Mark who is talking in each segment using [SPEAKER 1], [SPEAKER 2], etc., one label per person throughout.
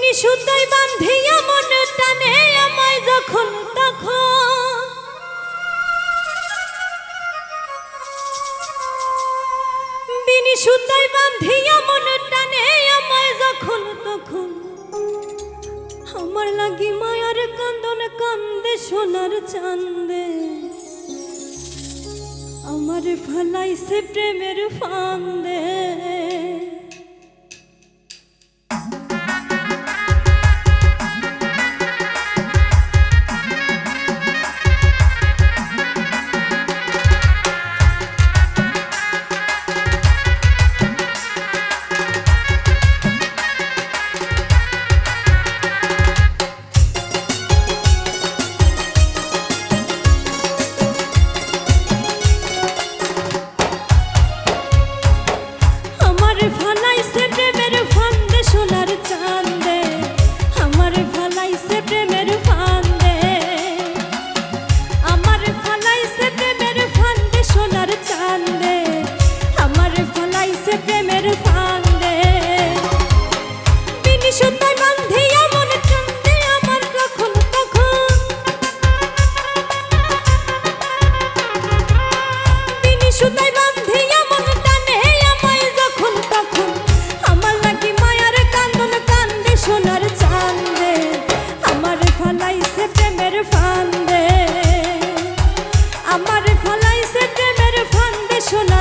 [SPEAKER 1] বিনি সুতাই বান্ধিয়া মন টানে আমায় যখন তখন। বিনি সুতাই বান্ধিয়া মন টানে আমায় যখন তখন। আমার লাগি মায়ার কান্দন কান্দে, সোনার চান্দে। আমার প্রেমের ফান্দে। আমার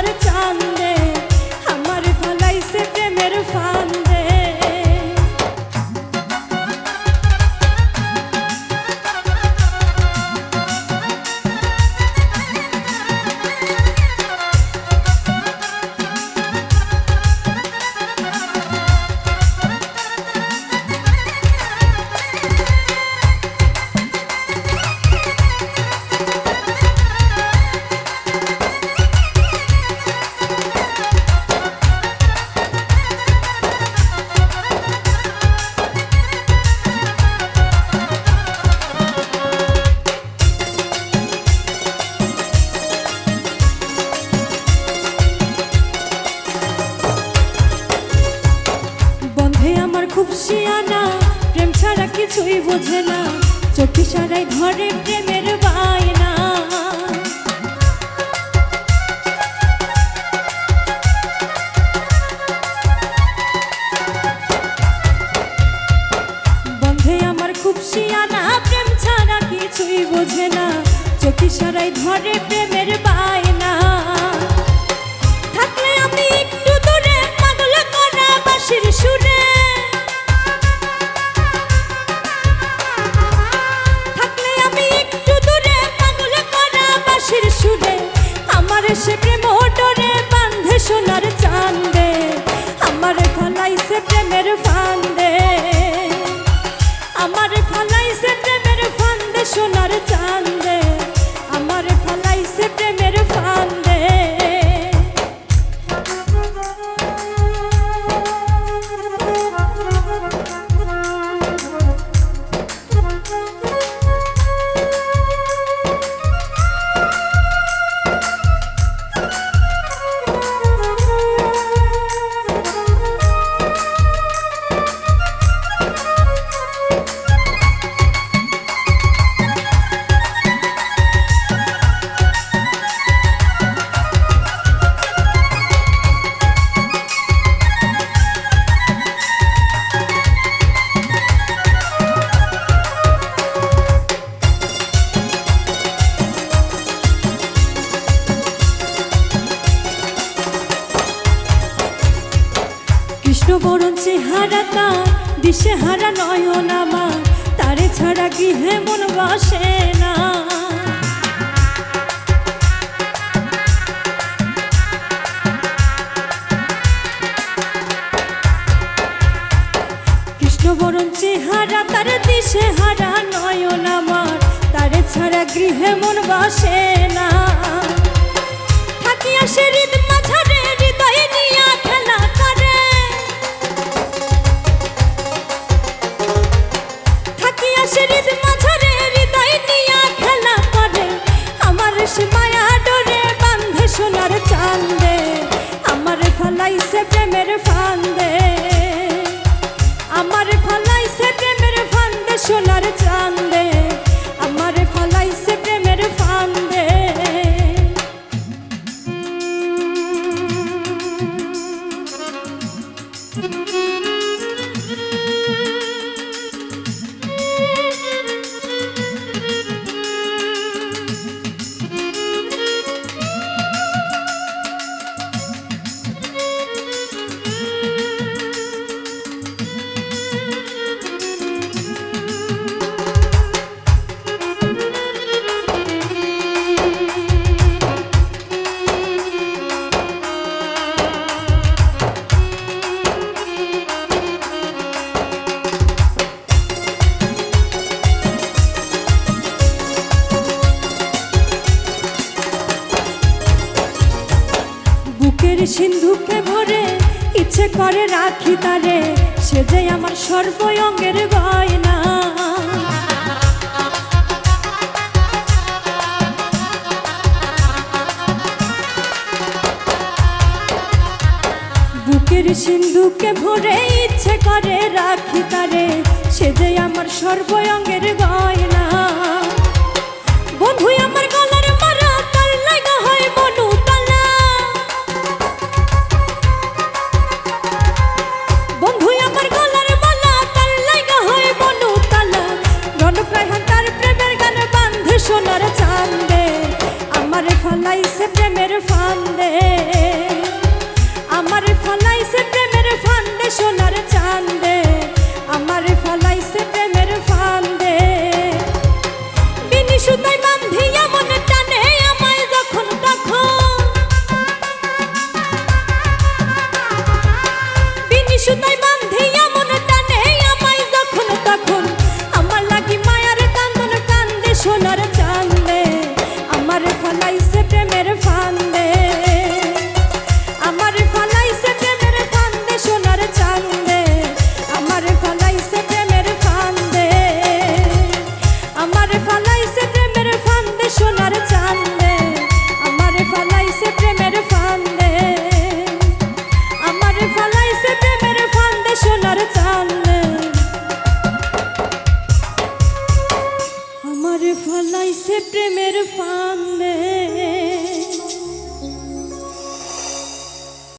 [SPEAKER 1] সোনার বোঝে না, চোখে সারাই ধরে প্রেমের বায়না। বন্ধে আমার খুব শিয়ানা, প্রেম ছাড়া কিছুই বোঝে না, চোখে সারাই ধরে প্রেমের বায়না। বরণ চেহারা তার দিশে নয়ন আমার। তারে ছাড়া গৃহে মন বসে না। কৃষ্ণ বরণ চেহারা, তার দিশে হারা নয়ন আমার। তারে ছাড়া গৃহে মন বসে না। থাকিয়া সে থাকিয়া সে সিন্ধুকে ভরে ইচ্ছে করে রাখি তারে, সে যে আমার সর্বয়ঙ্গের গয়না। বুকের সিন্ধুকে ভরে ইচ্ছে করে রাখি তারে, সে যে আমার সর্বয়ঙ্গের গয়না। 远方。